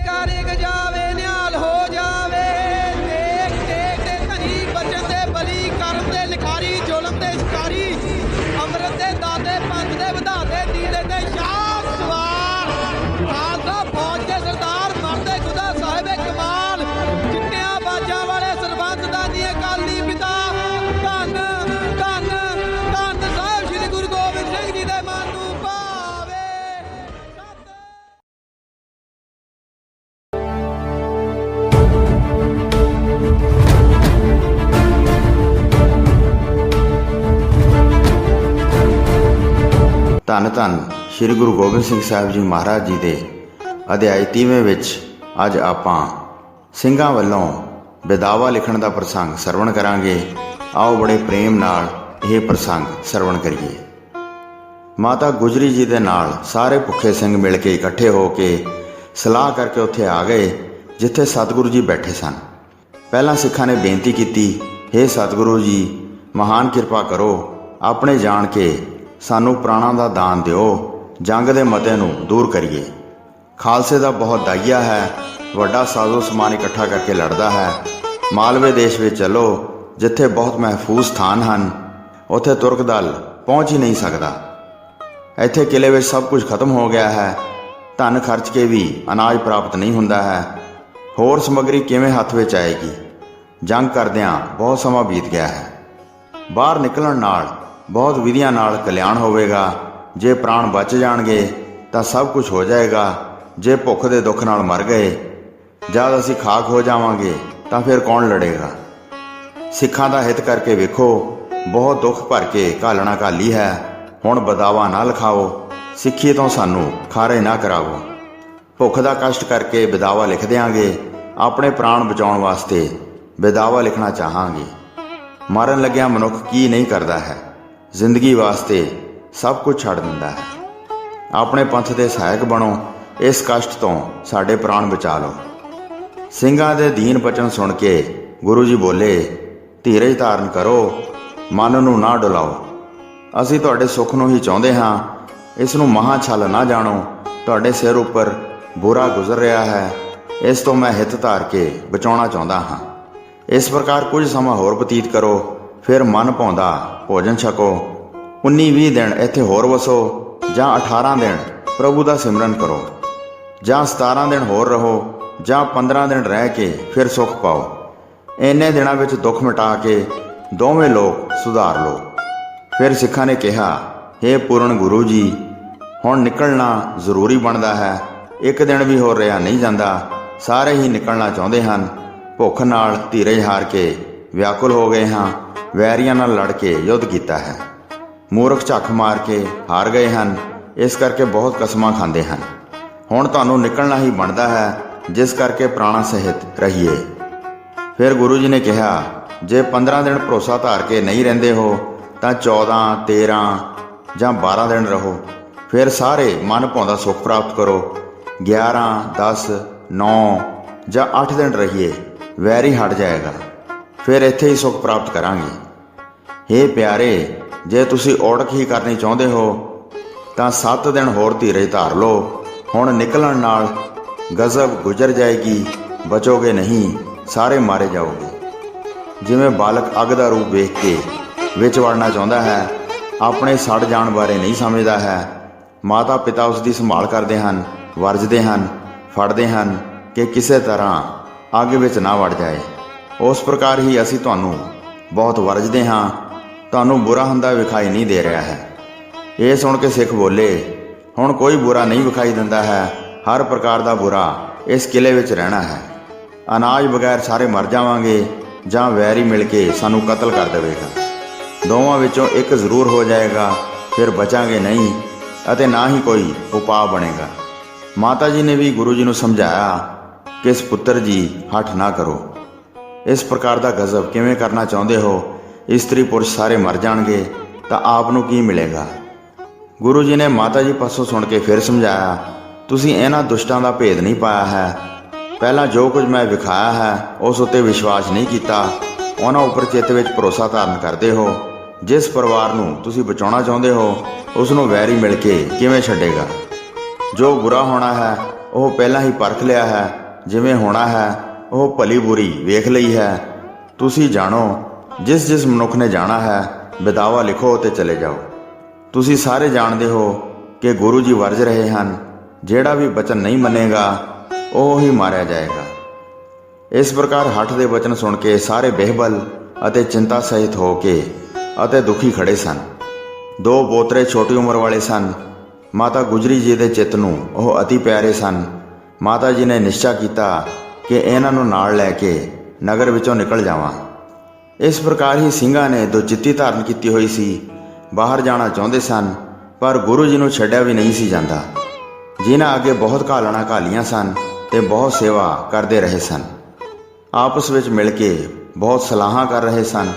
शिकार एक जा ਧੰਨ ਧੰਨ ਸ੍ਰੀ ਗੁਰੂ ਗੋਬਿੰਦ ਸਿੰਘ ਸਾਹਿਬ ਜੀ ਮਹਾਰਾਜ ਜੀ ਦੇ ਅਧਿਆਇ 30ਵੇਂ ਵਿੱਚ ਅੱਜ ਆਪਾਂ ਸਿੰਘਾਂ ਵੱਲੋਂ ਵਿਦਾਵਾ ਲਿਖਣ ਦਾ ਪ੍ਰਸੰਗ ਸਰਵਣ ਕਰਾਂਗੇ। ਆਓ ਬੜੇ ਪ੍ਰੇਮ ਨਾਲ ਇਹ ਪ੍ਰਸੰਗ ਸਰਵਣ ਕਰੀਏ। ਮਾਤਾ ਗੁਜਰੀ ਜੀ ਦੇ ਨਾਲ ਸਾਰੇ ਭੁੱਖੇ ਸਿੰਘ ਮਿਲ ਕੇ ਇਕੱਠੇ ਹੋ ਕੇ ਸਲਾਹ ਕਰਕੇ ਉੱਥੇ ਆ ਗਏ, ਜਿੱਥੇ ਸਤਿਗੁਰੂ ਜੀ ਬੈਠੇ ਸਨ। ਪਹਿਲਾਂ ਸਿੱਖਾਂ ਨੇ ਬੇਨਤੀ ਕੀਤੀ हे ਸਤਿਗੁਰੂ ਜੀ, ਮਹਾਨ ਕਿਰਪਾ ਕਰੋ, ਆਪਣੇ ਜਾਣ ਕੇ ਸਾਨੂੰ ਪ੍ਰਾਣਾਂ ਦਾ ਦਾਨ ਦਿਓ। ਜੰਗ ਦੇ ਮਤੇ ਨੂੰ ਦੂਰ ਕਰੀਏ। ਖਾਲਸੇ ਦਾ ਬਹੁਤ ਦਾਈਆ ਹੈ। ਵੱਡਾ ਸਾਜ਼ੋ ਸਮਾਨ ਇਕੱਠਾ ਕਰਕੇ ਲੜਦਾ ਹੈ। ਮਾਲਵੇ ਦੇਸ਼ ਵਿੱਚ ਚੱਲੋ, ਜਿੱਥੇ ਬਹੁਤ ਮਹਿਫੂਜ਼ ਸਥਾਨ ਹਨ। ਉੱਥੇ ਤੁਰਕ ਦਲ ਪਹੁੰਚ ਹੀ ਨਹੀਂ ਸਕਦਾ। ਇੱਥੇ ਕਿਲੇ ਵਿੱਚ ਸਭ ਕੁਝ ਖਤਮ ਹੋ ਗਿਆ ਹੈ। ਧਨ ਖਰਚ ਕੇ ਵੀ ਅਨਾਜ ਪ੍ਰਾਪਤ ਨਹੀਂ ਹੁੰਦਾ ਹੈ। ਹੋਰ ਸਮੱਗਰੀ ਕਿਵੇਂ ਹੱਥ ਵਿੱਚ ਆਏਗੀ? ਜੰਗ ਕਰਦਿਆਂ ਬਹੁਤ ਸਮਾਂ ਬੀਤ ਗਿਆ ਹੈ। ਬਾਹਰ ਨਿਕਲਣ ਨਾਲ ਬਹੁਤ ਵਿਧੀਆਂ ਨਾਲ ਕਲਿਆਣ ਹੋਵੇਗਾ। ਜੇ ਪ੍ਰਾਣ ਬਚ ਜਾਣਗੇ, ਤਾਂ ਸਭ ਕੁਝ ਹੋ ਜਾਏਗਾ। ਜੇ ਭੁੱਖ ਦੇ ਦੁੱਖ ਨਾਲ ਮਰ ਗਏ, ਜਦ ਅਸੀਂ ਖਾਕ ਹੋ ਜਾਵਾਂਗੇ, ਤਾਂ ਫਿਰ ਕੌਣ ਲੜੇਗਾ? ਸਿੱਖਾਂ ਦਾ ਹਿੱਤ ਕਰਕੇ ਵੇਖੋ, ਬਹੁਤ ਦੁੱਖ ਭਰ ਕੇ ਘਾਲਣਾ ਘਾਲੀ ਹੈ। ਹੁਣ ਬਦਾਵਾ ਨਾ ਲਿਖਾਓ ਸਿੱਖੀ ਤੋਂ ਸਾਨੂੰ, ਖਾਰੇ ਨਾ ਕਰਾਵੋ। ਭੁੱਖ ਦਾ ਕਸ਼ਟ ਕਰਕੇ ਵਿਦਾਵਾ ਲਿਖ ਦਿਆਂਗੇ, ਆਪਣੇ ਪ੍ਰਾਣ ਬਚਾਉਣ ਵਾਸਤੇ ਵਿਦਾਵਾ ਲਿਖਣਾ ਚਾਹਾਂਗੇ। ਮਰਨ ਲੱਗਿਆ ਮਨੁੱਖ ਕੀ ਨਹੀਂ ਕਰਦਾ ਹੈ? ਜ਼ਿੰਦਗੀ ਵਾਸਤੇ ਸਭ ਕੁਝ ਛੱਡ ਦਿੰਦਾ ਹੈ। ਆਪਣੇ ਪੰਥ ਦੇ ਸਹਾਇਕ ਬਣੋ, ਇਸ ਕਸ਼ਟ ਤੋਂ ਸਾਡੇ ਪ੍ਰਾਣ ਬਚਾ ਲਓ। ਸਿੰਘਾਂ ਦੇ ਦੀਨ ਬਚਨ ਸੁਣ ਕੇ ਗੁਰੂ ਜੀ ਬੋਲੇ, ਧੀਰਜ ਧਾਰਨ ਕਰੋ, ਮਨ ਨੂੰ ਨਾ ਡੁਲਾਓ। ਅਸੀਂ ਤੁਹਾਡੇ ਸੁੱਖ ਨੂੰ ਹੀ ਚਾਹੁੰਦੇ ਹਾਂ, ਇਸ ਨੂੰ ਮਹਾ ਛਲ ਨਾ ਜਾਣੋ। ਤੁਹਾਡੇ ਸਿਰ ਉੱਪਰ ਬੁਰਾ ਗੁਜ਼ਰ ਰਿਹਾ ਹੈ, ਇਸ ਤੋਂ ਮੈਂ ਹਿੱਤ ਧਾਰ ਕੇ ਬਚਾਉਣਾ ਚਾਹੁੰਦਾ ਹਾਂ। ਇਸ ਪ੍ਰਕਾਰ ਕੁਝ ਸਮਾਂ ਹੋਰ ਬਤੀਤ ਕਰੋ ਫਿਰ ਮਨ ਪਾਉਂਦਾ ਭੋਜਨ ਛਕੋ। 19-20 ਦਿਨ ਇੱਥੇ ਹੋਰ ਵਸੋ ਜਾਂ 18 ਦਿਨ ਪ੍ਰਭੂ ਦਾ ਸਿਮਰਨ ਕਰੋ। ਜਾਂ 17 ਦਿਨ ਹੋਰ ਰਹੋ ਜਾਂ 15 ਦਿਨ ਰਹਿ ਕੇ ਫਿਰ ਸੁਖ ਪਾਓ। ਇੰਨੇ ਦਿਨਾਂ ਵਿੱਚ ਦੁੱਖ ਮਿਟਾ ਕੇ ਦੋਵੇਂ ਲੋਕ ਸੁਧਾਰ ਲਓ। ਫਿਰ ਸਿੱਖਾਂ ਨੇ ਕਿਹਾ हे ਪੂਰਨ ਗੁਰੂ ਜੀ, ਹੁਣ ਨਿਕਲਣਾ ਜ਼ਰੂਰੀ ਬਣਦਾ ਹੈ। ਇੱਕ ਦਿਨ ਵੀ ਹੋਰ ਰਿਹਾ ਨਹੀਂ ਜਾਂਦਾ। ਸਾਰੇ ਹੀ ਨਿਕਲਣਾ ਚਾਹੁੰਦੇ ਹਨ। ਭੁੱਖ ਨਾਲ ਧੀਰਜ ਹਾਰ ਕੇ ਵਿਆਕੁਲ ਹੋ ਗਏ ਹਾਂ। ਵੈਰੀਆਂ ਨਾਲ ਲੜ ਕੇ ਯੁੱਧ ਕੀਤਾ ਹੈ। ਮੂਰਖ ਝੱਖ ਮਾਰ ਕੇ ਹਾਰ ਗਏ ਹਨ। ਇਸ ਕਰਕੇ ਬਹੁਤ ਕਸਮਾਂ ਖਾਂਦੇ ਹਨ। ਹੁਣ ਤੁਹਾਨੂੰ ਨਿਕਲਣਾ ਹੀ ਬਣਦਾ ਹੈ, ਜਿਸ ਕਰਕੇ ਪ੍ਰਾਣਾ ਸਹਿਤ ਰਹੀਏ। ਫਿਰ ਗੁਰੂ ਜੀ ਨੇ ਕਿਹਾ, ਜੇ 15 ਦਿਨ ਭਰੋਸਾ ਧਾਰ ਕੇ ਨਹੀਂ ਰਹਿੰਦੇ ਹੋ, ਤਾਂ 14 13 ਜਾਂ 12 ਦਿਨ ਰਹੋ। ਫਿਰ ਸਾਰੇ ਮਨ ਭਾਉਂਦਾ ਸੁੱਖ ਪ੍ਰਾਪਤ ਕਰੋ। 11 10 9 ਜਾਂ 8 ਦਿਨ ਰਹੀਏ, ਵੈਰੀ ਹਟ ਜਾਏਗਾ। ਫਿਰ ਇੱਥੇ ਹੀ ਸੁੱਖ ਪ੍ਰਾਪਤ ਕਰਾਂਗੇ। हे ਪਿਆਰੇ, ਜੇ ਤੁਸੀਂ ਔੜਕ ਹੀ ਕਰਨੀ ਚਾਹੁੰਦੇ ਹੋ, ਤਾਂ 7 ਦਿਨ ਹੋਰ ਧੀਰਜ ਧਾਰ ਲਓ। ਹੁਣ ਨਿਕਲਣ ਨਾਲ ਗਜ਼ਬ ਗੁਜ਼ਰ ਜਾਏਗੀ, ਬਚੋਗੇ ਨਹੀਂ, ਸਾਰੇ ਮਾਰੇ ਜਾਓਗੇ। ਜਿਵੇਂ ਬਾਲਕ ਅੱਗ ਦਾ ਰੂਪ ਵੇਖ ਕੇ ਵਿੱਚ ਵੜਨਾ ਚਾਹੁੰਦਾ ਹੈ, ਆਪਣੇ ਸੜ ਜਾਣ ਬਾਰੇ ਨਹੀਂ ਸਮਝਦਾ ਹੈ। ਮਾਤਾ ਪਿਤਾ ਉਸ ਦੀ ਸੰਭਾਲ ਕਰਦੇ ਹਨ, ਵਰਜਦੇ ਹਨ, ਫੜਦੇ ਹਨ ਕਿ ਕਿਸੇ ਤਰ੍ਹਾਂ ਅੱਗ ਵਿੱਚ ਨਾ ਵੜ ਜਾਏ। ਉਸ ਪ੍ਰਕਾਰ ਹੀ ਅਸੀਂ ਤੁਹਾਨੂੰ ਬਹੁਤ ਵਰਜਦੇ ਹਾਂ। ਤੁਹਾਨੂੰ ਬੁਰਾ ਹੁੰਦਾ ਵਿਖਾਈ ਨਹੀਂ ਦੇ ਰਿਹਾ ਹੈ। ਇਹ ਸੁਣ ਕੇ ਸਿੱਖ ਬੋਲੇ, ਹੁਣ ਕੋਈ ਬੁਰਾ ਨਹੀਂ ਵਿਖਾਈ ਦਿੰਦਾ ਹੈ। ਹਰ ਪ੍ਰਕਾਰ ਦਾ ਬੁਰਾ ਇਸ ਕਿਲੇ ਵਿੱਚ ਰਹਿਣਾ ਹੈ। ਅਨਾਜ ਬਗੈਰ ਸਾਰੇ ਮਰ ਜਾਵਾਂਗੇ ਜਾਂ ਵੈਰੀ ਮਿਲ ਕੇ ਸਾਨੂੰ ਕਤਲ ਕਰ ਦੇਵੇਗਾ। ਦੋਵਾਂ ਵਿੱਚੋਂ ਇੱਕ ਜ਼ਰੂਰ ਹੋ ਜਾਏਗਾ, ਫਿਰ ਬਚਾਂਗੇ ਨਹੀਂ ਅਤੇ ਨਾ ਹੀ ਕੋਈ ਉਪਾਅ ਬਣੇਗਾ। ਮਾਤਾ ਜੀ ਨੇ ਵੀ ਗੁਰੂ ਜੀ ਨੂੰ ਸਮਝਾਇਆ ਕਿ ਇਸ ਪੁੱਤਰ ਜੀ ਹੱਠ ਨਾ ਕਰੋ। ਇਸ ਪ੍ਰਕਾਰ ਦਾ ਗਜ਼ਬ ਕਿਵੇਂ ਕਰਨਾ ਚਾਹੁੰਦੇ ਹੋ? ਇਸਤਰੀ ਪੁਰਸ਼ ਸਾਰੇ ਮਰ ਜਾਣਗੇ, ਤਾਂ ਆਪ ਨੂੰ ਕੀ ਮਿਲੇਗਾ? ਗੁਰੂ ਜੀ ਨੇ ਮਾਤਾ ਜੀ ਪਾਸੋਂ ਸੁਣ ਕੇ ਫਿਰ ਸਮਝਾਇਆ, ਤੁਸੀਂ ਇਹਨਾਂ ਦੁਸ਼ਟਾਂ ਦਾ ਭੇਦ ਨਹੀਂ ਪਾਇਆ ਹੈ। ਪਹਿਲਾਂ ਜੋ ਕੁਝ ਮੈਂ ਵਿਖਾਇਆ ਹੈ, ਉਸ ਉੱਤੇ ਵਿਸ਼ਵਾਸ ਨਹੀਂ ਕੀਤਾ। ਉਹਨਾਂ ਉੱਪਰ ਚਿੱਤ ਵਿੱਚ ਭਰੋਸਾ ਧਾਰਨ ਕਰਦੇ ਹੋ। ਜਿਸ ਪਰਿਵਾਰ ਨੂੰ ਤੁਸੀਂ ਬਚਾਉਣਾ ਚਾਹੁੰਦੇ ਹੋ, ਉਸ ਨੂੰ ਵੈਰੀ ਮਿਲ ਕੇ ਕਿਵੇਂ ਛੱਡੇਗਾ? ਜੋ ਬੁਰਾ ਹੋਣਾ ਹੈ, ਉਹ ਪਹਿਲਾਂ ਹੀ ਪਰਖ ਲਿਆ ਹੈ, ਜਿਵੇਂ ਹੋਣਾ ਹੈ ਉਹ ਭਲੀ ਬੁਰੀ ਵੇਖ ਲਈ ਹੈ। ਤੁਸੀਂ ਜਾਣੋ, ਜਿਸ ਜਿਸ ਮਨੁੱਖ ਨੇ ਜਾਣਾ ਹੈ, ਬਿਦਾਵਾ ਲਿਖੋ ਤੇ ਚਲੇ ਜਾਓ। ਤੁਸੀਂ ਸਾਰੇ ਜਾਣਦੇ ਹੋ ਕਿ ਗੁਰੂ ਜੀ ਵਰਜ ਰਹੇ ਹਨ। ਜਿਹੜਾ ਵੀ ਬਚਨ ਨਹੀਂ ਮੰਨੇਗਾ, ਉਹ ਹੀ ਮਾਰਿਆ ਜਾਏਗਾ। ਇਸ ਪ੍ਰਕਾਰ ਹੱਠ ਦੇ ਬਚਨ ਸੁਣ ਕੇ ਸਾਰੇ ਬਹਿਬਲ ਅਤੇ ਚਿੰਤਾ ਸਹਿਤ ਹੋ ਕੇ ਅਤੇ ਦੁਖੀ ਖੜੇ ਸਨ। ਦੋ ਬੋਤਰੇ ਛੋਟੀ ਉਮਰ ਵਾਲੇ ਸਨ। ਮਾਤਾ ਗੁਜਰੀ ਜੀ ਦੇ ਚਿੱਤ ਨੂੰ ਉਹ ਅਤੀ ਪਿਆਰੇ ਸਨ। ਮਾਤਾ ਜੀ ਨੇ ਨਿਸ਼ਚਾ ਕੀਤਾ ਕਿ ਇਹਨਾਂ ਨੂੰ ਨਾਲ ਲੈ ਕੇ ਨਗਰ ਵਿੱਚੋਂ ਨਿਕਲ ਜਾਵਾਂ। ਇਸ ਪ੍ਰਕਾਰ ਹੀ ਸਿੰਘਾਂ ਨੇ ਦੋ ਚਿੱਤੀ ਧਾਰਨ ਕੀਤੀ ਹੋਈ ਸੀ। ਬਾਹਰ ਜਾਣਾ ਚਾਹੁੰਦੇ ਸਨ, ਪਰ ਗੁਰੂ ਜੀ ਨੂੰ ਛੱਡਿਆ ਵੀ ਨਹੀਂ ਸੀ ਜਾਂਦਾ। ਜਿਨ੍ਹਾਂ ਅੱਗੇ ਬਹੁਤ ਘਾਲਣਾ ਘਾਲੀਆਂ ਸਨ ਤੇ ਬਹੁਤ ਸੇਵਾ ਕਰਦੇ ਰਹੇ ਸਨ। ਆਪਸ ਵਿੱਚ ਮਿਲ ਕੇ ਬਹੁਤ ਸਲਾਹਾਂ ਕਰ ਰਹੇ ਸਨ।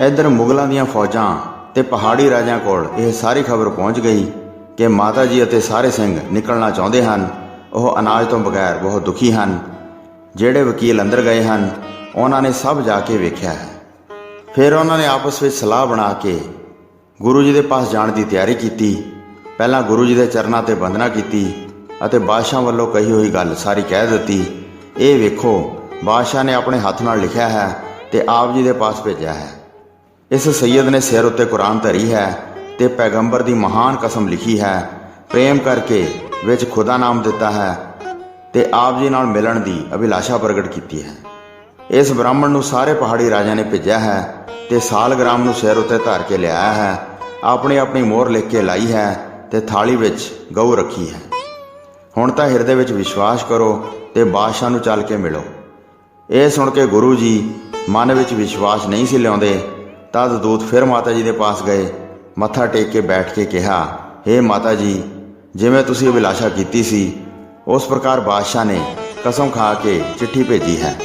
ਇੱਧਰ ਮੁਗਲਾਂ ਦੀਆਂ ਫੌਜਾਂ ਤੇ ਪਹਾੜੀ ਰਾਜਿਆਂ ਕੋਲ ਇਹ ਸਾਰੀ ਖਬਰ ਪਹੁੰਚ ਗਈ ਕਿ ਮਾਤਾ ਜੀ ਅਤੇ ਸਾਰੇ ਸਿੰਘ ਨਿਕਲਣਾ ਚਾਹੁੰਦੇ ਹਨ। ਉਹ ਅਨਾਜ ਤੋਂ ਬਗੈਰ ਬਹੁਤ ਦੁਖੀ ਹਨ। ਜਿਹੜੇ ਵਕੀਲ ਅੰਦਰ ਗਏ ਹਨ, ਉਹਨਾਂ ਨੇ ਸਭ ਜਾ ਕੇ ਵੇਖਿਆ ਹੈ। ਫਿਰ ਉਹਨਾਂ ਨੇ ਆਪਸ ਵਿੱਚ ਸਲਾਹ ਬਣਾ ਕੇ ਗੁਰੂ ਜੀ ਦੇ ਪਾਸ ਜਾਣ ਦੀ ਤਿਆਰੀ ਕੀਤੀ। ਪਹਿਲਾਂ ਗੁਰੂ ਜੀ ਦੇ ਚਰਨਾਂ ਤੇ ਬੰਦਨਾ ਕੀਤੀ ਅਤੇ ਬਾਦਸ਼ਾਹ ਵੱਲੋਂ ਕਹੀ ਹੋਈ ਗੱਲ ਸਾਰੀ ਕਹਿ ਦਿੱਤੀ। ਇਹ ਵੇਖੋ, ਬਾਦਸ਼ਾਹ ਨੇ ਆਪਣੇ ਹੱਥ ਨਾਲ ਲਿਖਿਆ ਹੈ ਤੇ ਆਪ ਜੀ ਦੇ ਪਾਸ ਭੇਜਿਆ ਹੈ। ਇਸ ਸੈਯਦ ਨੇ ਸਿਰ ਉੱਤੇ ਕੁਰਾਨ ਧਰੀ ਹੈ ਤੇ ਪੈਗੰਬਰ ਦੀ ਮਹਾਨ ਕਸਮ ਲਿਖੀ ਹੈ। ਪ੍ਰੇਮ ਕਰਕੇ ਵਿੱਚ ਖੁਦਾ ਨਾਮ ਦਿੱਤਾ ਹੈ ਤੇ ਆਪ ਜੀ ਨਾਲ ਮਿਲਣ ਦੀ ਅਭਿਲਾਸ਼ਾ ਪ੍ਰਗਟ ਕੀਤੀ ਹੈ। ਇਸ ਬ੍ਰਾਹਮਣ ਨੂੰ ਸਾਰੇ ਪਹਾੜੀ ਰਾਜਿਆਂ ਨੇ ਭੇਜਿਆ ਹੈ ਤੇ ਸਾਲਗ੍ਰਾਮ ਨੂੰ ਸਿਰ ਉੱਤੇ ਧਾਰ ਕੇ ਲਿਆਇਆ ਹੈ। ਆਪਣੀ ਆਪਣੀ ਮੋਹਰ ਲਿਖ ਕੇ ਲਾਈ ਹੈ ਤੇ ਥਾਲੀ ਵਿੱਚ ਗਊ ਰੱਖੀ ਹੈ। ਹੁਣ ਤਾਂ ਹਿਰਦੇ ਵਿੱਚ ਵਿਸ਼ਵਾਸ ਕਰੋ ਤੇ ਬਾਦਸ਼ਾਹ ਨੂੰ ਚੱਲ ਕੇ ਮਿਲੋ। ਇਹ ਸੁਣ ਕੇ ਗੁਰੂ ਜੀ ਮਨ ਵਿੱਚ ਵਿਸ਼ਵਾਸ ਨਹੀਂ ਸੀ ਲਿਆਉਂਦੇ ਤਦ ਦੂਤ ਫਿਰ ਮਾਤਾ ਜੀ ਦੇ ਪਾਸ ਗਏ। ਮੱਥਾ ਟੇਕ ਕੇ ਬੈਠ ਕੇ ਕਿਹਾ हे ਮਾਤਾ ਜੀ, ਜਿਵੇਂ ਤੁਸੀਂ ਅਭਿਲਾਸ਼ਾ ਕੀਤੀ ਸੀ ਉਸ ਪ੍ਰਕਾਰ ਬਾਦਸ਼ਾਹ ਨੇ ਕਸਮ ਖਾ ਕੇ ਚਿੱਠੀ ਭੇਜੀ ਹੈ।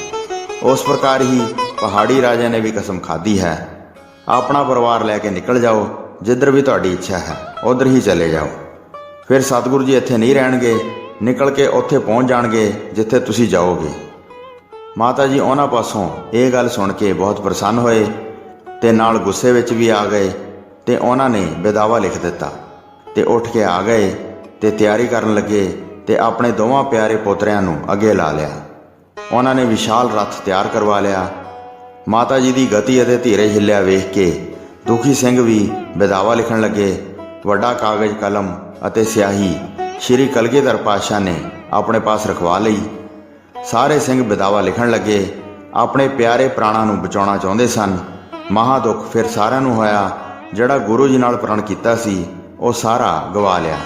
ਉਸ ਪ੍ਰਕਾਰ ਹੀ ਪਹਾੜੀ ਰਾਜਾ ਨੇ ਵੀ ਕਸਮ ਖਾਧੀ ਹੈ। ਆਪਣਾ ਪਰਿਵਾਰ ਲੈ ਕੇ ਨਿਕਲ ਜਾਓ, ਜਿੱਧਰ ਵੀ ਤੁਹਾਡੀ ਇੱਛਾ ਹੈ, ਉਧਰ ਹੀ ਚਲੇ ਜਾਓ। ਫਿਰ ਸਤਿਗੁਰੂ ਜੀ ਇੱਥੇ ਨਹੀਂ ਰਹਿਣਗੇ, ਨਿਕਲ ਕੇ ਉੱਥੇ ਪਹੁੰਚ ਜਾਣਗੇ, ਜਿੱਥੇ ਤੁਸੀਂ ਜਾਓਗੇ। ਮਾਤਾ ਜੀ ਉਹਨਾਂ ਪਾਸੋਂ ਇਹ ਗੱਲ ਸੁਣ ਕੇ ਬਹੁਤ ਪ੍ਰਸੰਨ ਹੋਏ ਤੇ ਨਾਲ ਗੁੱਸੇ ਵਿੱਚ ਵੀ ਆ ਗਏ ਤੇ ਉਹਨਾਂ ਨੇ ਬੇਦਾਵਾ ਲਿਖ ਦਿੱਤਾ ਤੇ ਉੱਠ ਕੇ ਆ ਗਏ ਤੇ ਤਿਆਰੀ ਕਰਨ ਲੱਗੇ ਤੇ ਆਪਣੇ ਦੋਵਾਂ ਪਿਆਰੇ ਪੋਤਰਿਆਂ ਨੂੰ ਅੱਗੇ ਲਾ ਲਿਆ। ਉਹਨਾਂ ਨੇ ਵਿਸ਼ਾਲ ਰੱਥ ਤਿਆਰ ਕਰਵਾ ਲਿਆ। ਮਾਤਾ ਜੀ ਦੀ ਗਤੀ ਅਤੇ ਧੀਰੇ ਹਿੱਲਿਆ ਵੇਖ ਕੇ ਦੁਖੀ ਸਿੰਘ ਵੀ ਬੇਦਾਵਾ ਲਿਖਣ ਲੱਗੇ, ਵੱਡਾ ਕਾਗਜ਼, ਕਲਮ ਅਤੇ ਸਿਆਹੀ ਸ਼੍ਰੀ ਕਲਗੀਧਰ ਪਾਤਸ਼ਾਹ ਨੇ ਆਪਣੇ ਪਾਸ ਰਖਵਾ ਲਈ। ਸਾਰੇ ਸਿੰਘ ਬੇਦਾਵਾ ਲਿਖਣ ਲੱਗੇ, ਆਪਣੇ ਪਿਆਰੇ ਪ੍ਰਾਣਾਂ ਨੂੰ ਬਚਾਉਣਾ ਚਾਹੁੰਦੇ ਸਨ। ਮਹਾ ਦੁੱਖ ਫਿਰ ਸਾਰਿਆਂ ਨੂੰ ਹੋਇਆ, ਜਿਹੜਾ ਗੁਰੂ ਜੀ ਨਾਲ ਪ੍ਰਣ ਕੀਤਾ ਸੀ, ਉਹ ਸਾਰਾ ਗਵਾ ਲਿਆ।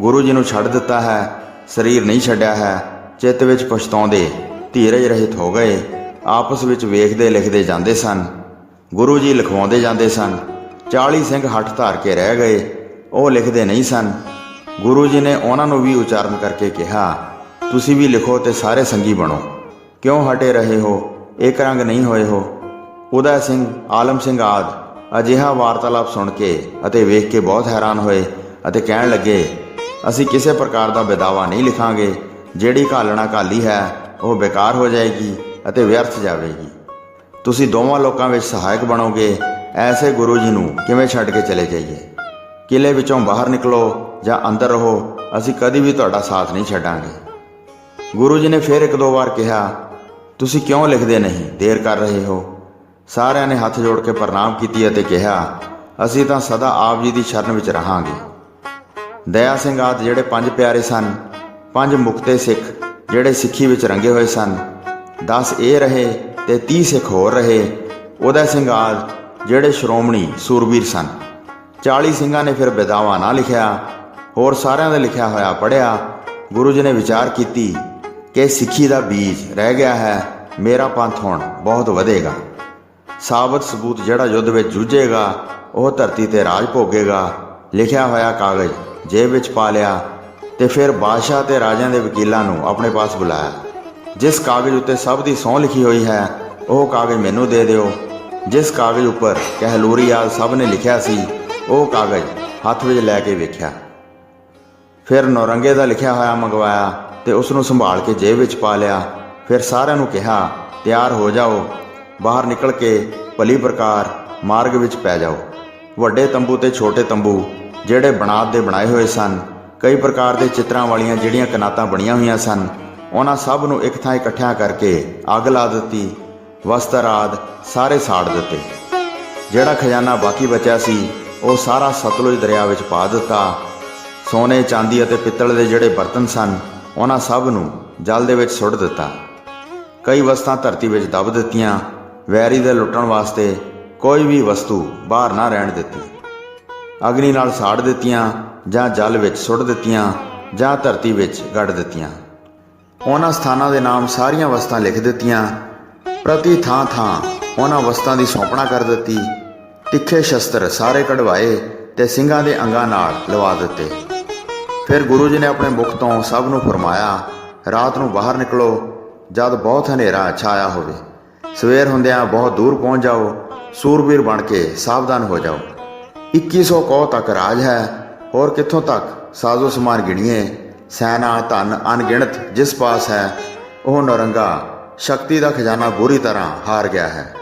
ਗੁਰੂ ਜੀ ਨੂੰ ਛੱਡ ਦਿੱਤਾ ਹੈ, ਸਰੀਰ ਨਹੀਂ ਛੱਡਿਆ ਹੈ, ਚਿੱਤ ਵਿੱਚ ਪਛਤਾਉਂਦੇ, ਧੀਰਜ ਰਹਿਤ ਹੋ ਗਏ, ਆਪਸ ਵਿੱਚ ਵੇਖਦੇ ਲਿਖਦੇ ਜਾਂਦੇ ਸਨ, ਗੁਰੂ ਜੀ ਲਿਖਵਾਉਂਦੇ ਜਾਂਦੇ ਸਨ 40 ਸਿੰਘ ਹੱਠ ਧਾਰ ਕੇ ਰਹਿ ਗਏ, ਉਹ ਲਿਖਦੇ ਨਹੀਂ ਸਨ। ਗੁਰੂ ਜੀ ਨੇ ਉਹਨਾਂ ਨੂੰ ਵੀ ਉਚਾਰਨ ਕਰਕੇ ਕਿਹਾ, ਤੁਸੀਂ ਵੀ ਲਿਖੋ ਤੇ ਸਾਰੇ ਸੰਗੀ ਬਣੋ। ਕਿਉਂ ਹਟੇ ਰਹੇ ਹੋ? ਇੱਕ ਰੰਗ ਨਹੀਂ ਹੋਏ ਹੋ? ਉਦੈ ਸਿੰਘ, ਆਲਮ ਸਿੰਘ ਆਦ ਅਜਿਹਾ ਵਾਰਤਾਲਾਪ ਸੁਣ ਕੇ ਅਤੇ ਵੇਖ ਕੇ ਬਹੁਤ ਹੈਰਾਨ ਹੋਏ ਅਤੇ ਕਹਿਣ ਲੱਗੇ ਅਸੀਂ ਕਿਸੇ ਪ੍ਰਕਾਰ ਦਾ ਬੇਦਾਵਾ ਨਹੀਂ ਲਿਖਾਂਗੇ। ਜਿਹੜੀ ਘਾਲਣਾ ਘਾਲੀ ਹੈ, ਉਹ ਬੇਕਾਰ ਹੋ ਜਾਏਗੀ ਅਤੇ ਵਿਅਰਥ ਜਾਵੇਗੀ। ਤੁਸੀਂ ਦੋਵਾਂ ਲੋਕਾਂ ਵਿੱਚ ਸਹਾਇਕ ਬਣੋਗੇ। ਐਸੇ ਗੁਰੂ ਜੀ ਨੂੰ ਕਿਵੇਂ ਛੱਡ ਕੇ ਚਲੇ ਜਾਈਏ? ਕਿਲੇ ਵਿੱਚੋਂ ਬਾਹਰ ਨਿਕਲੋ ਜਾਂ ਅੰਦਰ ਰਹੋ, ਅਸੀਂ ਕਦੀ ਵੀ ਤੁਹਾਡਾ ਸਾਥ ਨਹੀਂ ਛੱਡਾਂਗੇ। ਗੁਰੂ ਜੀ ਨੇ ਫਿਰ ਇੱਕ ਦੋ ਵਾਰ ਕਿਹਾ, ਤੁਸੀਂ ਕਿਉਂ ਲਿਖਦੇ ਨਹੀਂ? ਦੇਰ ਕਰ ਰਹੇ ਹੋ। ਸਾਰਿਆਂ ਨੇ ਹੱਥ ਜੋੜ ਕੇ ਪ੍ਰਣਾਮ ਕੀਤੀ ਅਤੇ ਕਿਹਾ, ਅਸੀਂ ਤਾਂ ਸਦਾ ਆਪ ਜੀ ਦੀ ਸ਼ਰਨ ਵਿੱਚ ਰਹਾਂਗੇ। ਦਇਆ ਸਿੰਘ ਆਦ ਜਿਹੜੇ ਪੰਜ ਪਿਆਰੇ ਸਨ, ਪੰਜ ਮੁਕਤੇ ਸਿੱਖ ਜਿਹੜੇ ਸਿੱਖੀ ਵਿੱਚ ਰੰਗੇ ਹੋਏ ਸਨ। 10 ਇਹ ਰਹੇ ਤੇ 30 ਸਿੱਖ ਹੋਰ ਰਹੇ। ਉਦੈ ਸਿੰਘ ਆਦ ਜਿਹੜੇ ਸ਼੍ਰੋਮਣੀ ਸੂਰਬੀਰ ਸਨ। 40 ਸਿੰਘਾਂ ਨੇ ਫਿਰ ਬੇਦਾਵਾ ਨਾ ਲਿਖਿਆ, ਹੋਰ ਸਾਰਿਆਂ ਦਾ ਲਿਖਿਆ ਹੋਇਆ ਪੜਿਆ ਗੁਰੂ ਜੀ ਨੇ ਵਿਚਾਰ ਕੀਤੀ ਕਿ ਸਿੱਖੀ ਦਾ ਬੀਜ ਰਹਿ ਗਿਆ ਹੈ, ਮੇਰਾ ਪੰਥ ਹੁਣ ਬਹੁਤ ਵਧੇਗਾ। ਸਾਬਤ ਸਬੂਤ ਜਿਹੜਾ ਯੁੱਧ ਵਿੱਚ ਜੂਝੇਗਾ, ਉਹ ਧਰਤੀ ਤੇ ਰਾਜ ਭੋਗੇਗਾ। ਲਿਖਿਆ ਹੋਇਆ ਕਾਗਜ਼ ਜੇਬ ਵਿੱਚ ਪਾ ਲਿਆ ਤੇ ਫਿਰ ਬਾਦਸ਼ਾਹ ਤੇ ਰਾਜਿਆਂ ਦੇ ਵਕੀਲਾਂ ਨੂੰ ਆਪਣੇ ਪਾਸ ਬੁਲਾਇਆ। ਜਿਸ ਕਾਗਜ਼ ਉੱਤੇ ਸਭ ਦੀ ਸਹੁੰ ਲਿਖੀ ਹੋਈ ਹੈ, ਉਹ ਕਾਗਜ਼ ਮੈਨੂੰ ਦੇ ਦਿਓ। ਜਿਸ ਕਾਗਜ਼ ਉੱਪਰ ਕਹਿਲੂਰੀ ਕਹਿਲੂਰੀਆਲ ਸਭ ਨੇ ਲਿਖਿਆ ਸੀ, ਉਹ ਕਾਗਜ਼ ਹੱਥ ਵਿੱਚ ਲੈ ਕੇ ਵੇਖਿਆ। ਫਿਰ ਨੌਰੰਗੇ ਦਾ ਲਿਖਿਆ ਹੋਇਆ ਮੰਗਵਾਇਆ ਤੇ ਉਸ ਨੂੰ ਸੰਭਾਲ ਕੇ ਜੇਬ ਵਿੱਚ ਪਾ ਲਿਆ। ਫਿਰ ਸਾਰਿਆਂ ਨੂੰ ਕਿਹਾ, ਤਿਆਰ ਹੋ ਜਾਓ। ਬਾਹਰ ਨਿਕਲ ਕੇ ਭਲੀ ਪ੍ਰਕਾਰ ਮਾਰਗ ਵਿੱਚ ਪੈ ਜਾਓ। ਵੱਡੇ ਤੰਬੂ ਤੇ ਛੋਟੇ ਤੰਬੂ ਜਿਹੜੇ ਬਣਾਤ ਦੇ ਬਣਾਏ ਹੋਏ ਸਨ, ਕਈ ਪ੍ਰਕਾਰ ਦੇ ਚਿੱਤਰਾਂ ਵਾਲੀਆਂ ਜਿਹੜੀਆਂ ਕਨਾਤਾਂ ਬਣੀਆਂ ਹੋਈਆਂ ਸਨ, ਉਹਨਾਂ ਸਭ ਨੂੰ ਇੱਕ ਥਾਂ ਇਕੱਠਿਆਂ ਕਰਕੇ ਅੱਗ ਲਾ ਦਿੱਤੀ, ਵਸਤਰ ਆਦ ਸਾਰੇ ਸਾੜ ਦਿੱਤੇ। ਜਿਹੜਾ ਖਜ਼ਾਨਾ ਬਾਕੀ ਬਚਿਆ ਸੀ, ਉਹ ਸਾਰਾ ਸਤਲੁਜ ਦਰਿਆ ਵਿੱਚ ਪਾ ਦਿੱਤਾ। ਸੋਨੇ, ਚਾਂਦੀ ਅਤੇ ਪਿੱਤਲ ਦੇ ਜਿਹੜੇ ਬਰਤਨ ਸਨ, ਉਹਨਾਂ ਸਭ ਨੂੰ ਜਲ ਦੇ ਵਿੱਚ ਸੁੱਟ ਦਿੱਤਾ। ਕਈ ਵਸਤਾਂ ਧਰਤੀ ਵਿੱਚ ਦਬ ਦਿੱਤੀਆਂ, ਵੈਰੀ ਦੇ ਲੁੱਟਣ ਵਾਸਤੇ ਕੋਈ ਵੀ ਵਸਤੂ ਬਾਹਰ ਨਾ ਰਹਿਣ ਦਿੱਤੀ। ਅਗਨੀ ਨਾਲ ਸਾੜ ਦਿੱਤੀਆਂ ਜਾਂ ਜਲ ਵਿੱਚ ਸੁੱਟ ਦਿੱਤੀਆਂ ਜਾਂ ਧਰਤੀ ਵਿੱਚ ਗੱਡ ਦਿੱਤੀਆਂ। ਉਹਨਾਂ ਸਥਾਨਾਂ ਦੇ ਨਾਮ ਸਾਰੀਆਂ ਵਸਤਾਂ ਲਿਖ ਦਿੱਤੀਆਂ। ਪ੍ਰਤੀ ਥਾਂ ਥਾਂ ਉਹਨਾਂ ਵਸਤਾਂ ਦੀ ਸੌਂਪਣਾ ਕਰ ਦਿੱਤੀ। ਤਿੱਖੇ ਸ਼ਸਤਰ ਸਾਰੇ ਕਢਵਾਏ ਤੇ ਸਿੰਘਾਂ ਦੇ ਅੰਗਾਂ ਨਾਲ ਲਵਾ ਦਿੱਤੇ। ਫਿਰ ਗੁਰੂ ਜੀ ਨੇ ਆਪਣੇ ਮੁਖ ਤੋਂ ਸਭ ਨੂੰ ਫਰਮਾਇਆ, ਰਾਤ ਨੂੰ ਬਾਹਰ ਨਿਕਲੋ, ਜਦ ਬਹੁਤ ਹਨੇਰਾ ਛਾਇਆ ਹੋਵੇ। ਸਵੇਰ ਹੁੰਦਿਆਂ ਬਹੁਤ ਦੂਰ ਪਹੁੰਚ ਜਾਓ, ਸੂਰਬੀਰ ਬਣ ਕੇ ਸਾਵਧਾਨ ਹੋ ਜਾਓ। 2100 ਕੋਹ ਤੱਕ ਰਾਜ ਹੈ। ਹੋਰ ਕਿੱਥੋਂ ਤੱਕ? ਸਾਜ਼ੋ ਸਮਾਨ ਗਿਣੀਏ। ਸੈਨਾ, ਧਨ, ਅਣਗਿਣਤ, ਜਿਸ ਪਾਸ ਹੈ, ਉਹ ਨਰੰਗਾ। ਸ਼ਕਤੀ ਦਾ ਖਜ਼ਾਨਾ ਬੁਰੀ ਤਰ੍ਹਾਂ ਹਾਰ ਗਿਆ ਹੈ।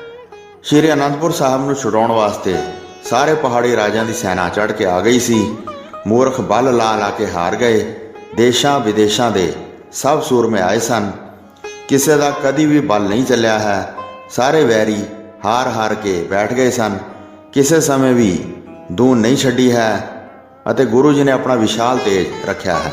ਸ਼੍ਰੀ ਅਨੰਦਪੁਰ ਸਾਹਿਬ ਨੂੰ ਛੁਡਾਉਣ ਵਾਸਤੇ ਸਾਰੇ ਪਹਾੜੀ ਰਾਜਿਆਂ ਦੀ ਸੈਨਾ ਚੜ੍ਹ ਕੇ ਆ ਗਈ ਸੀ। ਮੂਰਖ ਬਲ ਲਾ ਲਾ ਕੇ ਹਾਰ ਗਏ। ਦੇਸ਼ਾਂ ਵਿਦੇਸ਼ਾਂ ਦੇ ਸਭ ਸੂਰਮੇ ਆਏ ਸਨ। ਕਿਸੇ ਦਾ ਕਦੀ ਵੀ ਬਲ ਨਹੀਂ ਚੱਲਿਆ ਹੈ। ਸਾਰੇ ਵੈਰੀ ਹਾਰ ਹਾਰ ਕੇ ਬੈਠ ਗਏ ਸਨ। ਕਿਸੇ ਸਮੇਂ ਵੀ ਦੂਨ ਨਹੀਂ ਛੱਡੀ ਹੈ ਅਤੇ ਗੁਰੂ ਜੀ ਨੇ ਆਪਣਾ ਵਿਸ਼ਾਲ ਤੇਜ ਰੱਖਿਆ ਹੈ।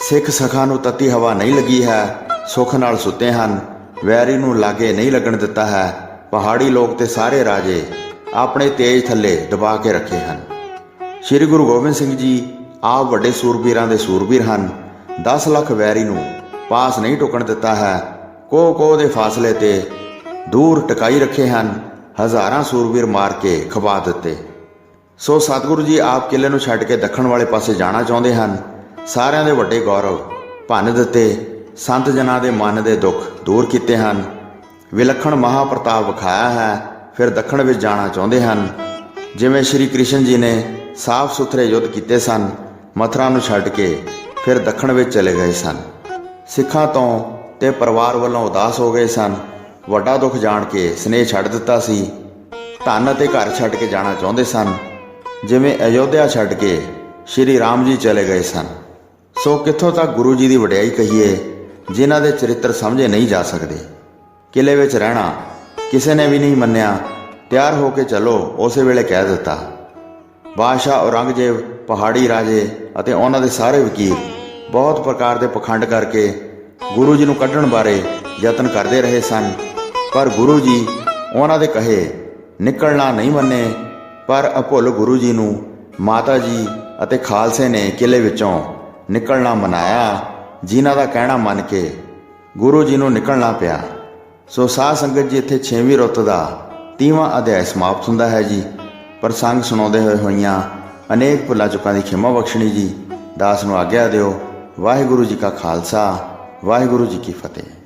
ਸਿੱਖ ਸਖਾਂ ਨੂੰ ਤਤੀ ਹਵਾ ਨਹੀਂ ਲੱਗੀ ਹੈ, ਸੁੱਖ ਨਾਲ ਸੁੱਤੇ ਹਨ, ਵੈਰੀ ਨੂੰ ਲਾਗੇ ਨਹੀਂ ਲੱਗਣ ਦਿੱਤਾ ਹੈ, ਪਹਾੜੀ ਲੋਕ ਤੇ ਸਾਰੇ ਰਾਜੇ ਆਪਣੇ ਤੇਜ ਥੱਲੇ ਦਬਾ ਕੇ ਰੱਖੇ ਹਨ। ਸ੍ਰੀ ਗੁਰੂ ਗੋਬਿੰਦ ਸਿੰਘ ਜੀ ਆਪ ਵੱਡੇ ਸੂਰਬੀਰਾਂ ਦੇ ਸੂਰਬੀਰ ਹਨ 10 ਲੱਖ ਵੈਰੀ ਨੂੰ ਪਾਸ ਨਹੀਂ ਟੁਕਣ ਦਿੱਤਾ ਹੈ ਕੋ ਕੋ ਦੇ ਫਾਸਲੇ ਤੇ ਦੂਰ ਟਿਕਾਈ ਰੱਖੇ ਹਨ, ਹਜ਼ਾਰਾਂ ਸੂਰਬੀਰ ਮਾਰ ਕੇ ਖਵਾ ਦਿੱਤੇ। ਸੋ ਸਤਿਗੁਰੂ ਜੀ ਆਪ ਕਿਲੇ ਨੂੰ ਛੱਡ ਕੇ ਦੱਖਣ ਵਾਲੇ ਪਾਸੇ ਜਾਣਾ ਚਾਹੁੰਦੇ ਹਨ। ਸਾਰਿਆਂ ਦੇ ਵੱਡੇ ਗੌਰਵ, ਭੰਨ ਦਿੱਤੇ, ਸੰਤ ਜਨਾਂ ਦੇ ਮਨ ਦੇ ਦੁੱਖ ਦੂਰ ਕੀਤੇ ਹਨ। ਵਿਲੱਖਣ ਮਹਾਪ੍ਰਤਾਪ ਵਿਖਾਇਆ ਹੈ, ਫਿਰ ਦੱਖਣ ਵਿੱਚ ਜਾਣਾ ਚਾਹੁੰਦੇ ਹਨ। ਜਿਵੇਂ ਸ਼੍ਰੀ ਕ੍ਰਿਸ਼ਨ ਜੀ ਨੇ ਸਾਫ਼ ਸੁਥਰੇ ਯੁੱਧ ਕੀਤੇ ਸਨ, ਮਥੁਰਾ ਨੂੰ ਛੱਡ ਕੇ ਫਿਰ ਦੱਖਣ ਵਿੱਚ ਚਲੇ ਗਏ ਸਨ। ਸਿੱਖਾਂ ਤੋਂ ਤੇ ਪਰਿਵਾਰ ਵੱਲੋਂ ਉਦਾਸ ਹੋ ਗਏ ਸਨ। ਵੱਡਾ ਦੁੱਖ ਜਾਣ ਕੇ ਸਨੇਹ ਛੱਡ ਦਿੱਤਾ ਸੀ। ਧਨ ਅਤੇ ਘਰ ਛੱਡ ਕੇ ਜਾਣਾ ਚਾਹੁੰਦੇ ਸਨ। ਜਿਵੇਂ ਅਯੋਧਿਆ ਛੱਡ ਕੇ ਸ਼੍ਰੀ ਰਾਮ ਜੀ ਚਲੇ ਗਏ ਸਨ। ਸੋ ਕਿੱਥੋਂ ਤੱਕ ਗੁਰੂ ਜੀ ਦੀ ਵਡਿਆਈ ਕਹੀਏ, ਜਿਨ੍ਹਾਂ ਦੇ ਚਰਿੱਤਰ ਸਮਝੇ ਨਹੀਂ ਜਾ ਸਕਦੇ। ਕਿਲੇ ਵਿੱਚ ਰਹਿਣਾ ਕਿਸੇ ਨੇ ਵੀ ਨਹੀਂ ਮੰਨਿਆ, ਤਿਆਰ ਹੋ ਕੇ ਚੱਲੋ, ਉਸੇ ਵੇਲੇ ਕਹਿ ਦਿੱਤਾ, ਬਾਦਸ਼ਾਹ ਔਰੰਗਜ਼ੇਬ, ਪਹਾੜੀ ਰਾਜੇ ਅਤੇ ਉਹਨਾਂ ਦੇ ਸਾਰੇ ਵਕੀਲ ਬਹੁਤ ਪ੍ਰਕਾਰ ਦੇ ਪਖੰਡ ਕਰਕੇ ਗੁਰੂ ਜੀ ਨੂੰ ਕੱਢਣ ਬਾਰੇ ਯਤਨ ਕਰਦੇ ਰਹੇ ਸਨ। ਪਰ ਗੁਰੂ ਜੀ ਉਹਨਾਂ ਦੇ ਕਹੇ, ਨਿਕਲਣਾ ਨਹੀਂ ਮੰਨੇ ਪਰ ਅਭੁੱਲ ਗੁਰੂ ਜੀ ਨੂੰ ਮਾਤਾ ਜੀ ਅਤੇ ਖਾਲਸੇ ਨੇ ਕਿਲੇ ਵਿੱਚੋਂ ਨਿਕਲਣਾ ਮਨਾਇਆ, ਜਿਨ੍ਹਾਂ ਦਾ ਕਹਿਣਾ ਮੰਨ ਕੇ ਗੁਰੂ ਜੀ ਨੂੰ ਨਿਕਲਣਾ ਪਿਆ। ਸੋ ਸਾਧ ਸੰਗਤ ਜੀ ਇੱਥੇ 6ਵੀਂ ਰੁੱਤ ਦਾ 30ਵਾਂ ਅਧਿਆਇ ਸਮਾਪਤ ਹੁੰਦਾ ਹੈ ਜੀ। ਪ੍ਰਸੰਗ ਸੁਣਾਉਂਦੇ ਹੋਏ ਹੋਈਆਂ ਅਨੇਕ ਭੁੱਲਾਂ ਚੁੱਕਾਂ ਦੀ ਖਿਮਾ ਬਖਸ਼ਣੀ ਜੀ, ਦਾਸ ਨੂੰ ਆਗਿਆ ਦਿਓ। ਵਾਹਿਗੁਰੂ ਜੀ ਕਾ ਖਾਲਸਾ, ਵਾਹਿਗੁਰੂ ਜੀ ਕੀ ਫਤਿਹ।